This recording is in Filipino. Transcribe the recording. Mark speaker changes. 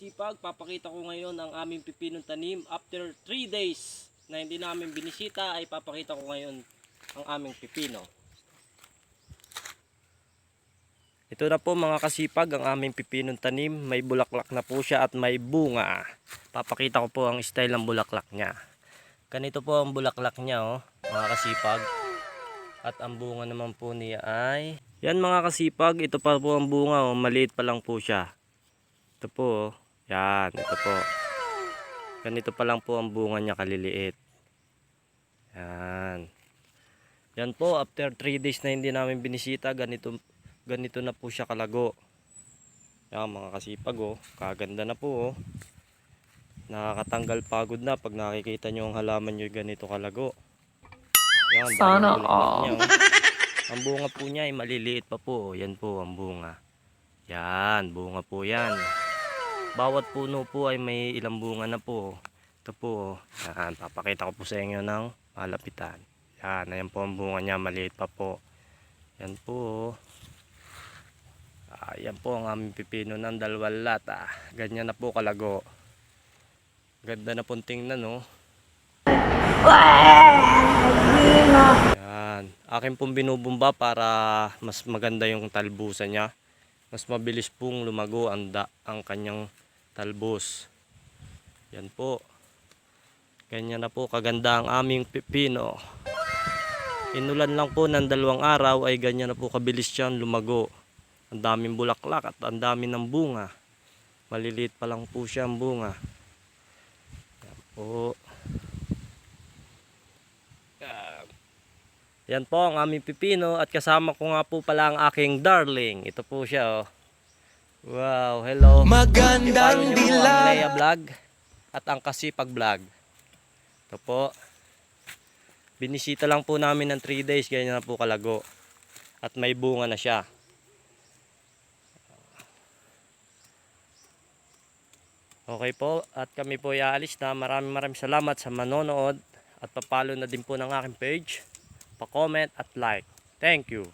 Speaker 1: kasipag, papakita ko ngayon ang aming pipinong tanim. After 3 days na hindi namin binisita ay papakita ko ngayon ang aming pipino. Ito na po mga kasipag ang aming pipinong tanim. May bulaklak na po siya at may bunga. Papakita ko po ang style ng bulaklak niya. Ganito po ang bulaklak niya oh, mga kasipag. At ang bunga naman po niya ay... Yan mga kasipag, ito pa po ang bunga oh, maliit pa lang po siya. Ito po oh. Yan, ito po. Ganito pa lang po ang bunga niya kaliliit. Yan. Yan po, after 3 days na hindi namin binisita, ganito, ganito na po siya kalago. Yan mga kasipag oh, kaganda na po oh. Nakakatanggal pagod na pag nakikita nyo ang halaman nyo ganito kalago. Yan,
Speaker 2: Sana all.
Speaker 1: niya, oh. Ang bunga po niya ay maliliit pa po. oh. Yan po ang bunga. Yan, bunga po yan. Bawat puno po ay may ilang bunga na po. Ito po. oh. Yan, papakita ko po sa inyo ng malapitan. Yan, ayan po ang bunga niya. Maliit pa po. Yan po. oh. Ah, yan po ang aming pipino ng dalawang lata. Ganyan na po kalago. Ganda na pong tingnan, no? Yan. Akin pong binubumba para mas maganda yung talbusan niya. Mas mabilis pong lumago ang, da, ang kanyang talbos. Yan po. Ganyan na po kaganda ang aming pipino. Inulan lang po ng dalawang araw ay ganyan na po kabilis siyang lumago. Ang daming bulaklak at ang dami ng bunga. Maliliit pa lang po siya ang bunga. Yan po. Yan po ang aming pipino at kasama ko nga po pala ang aking darling. Ito po siya oh. Wow, hello.
Speaker 3: Magandang
Speaker 1: ang
Speaker 3: dilag
Speaker 1: Leia Vlog at ang Kasipag Vlog. Ito po. Binisita lang po namin ng 3 days, ganyan na po kalago. At may bunga na siya. Okay po, at kami po iaalis na. Maraming maraming salamat sa manonood at papalo na din po ng aking page, pa-comment at like. Thank you.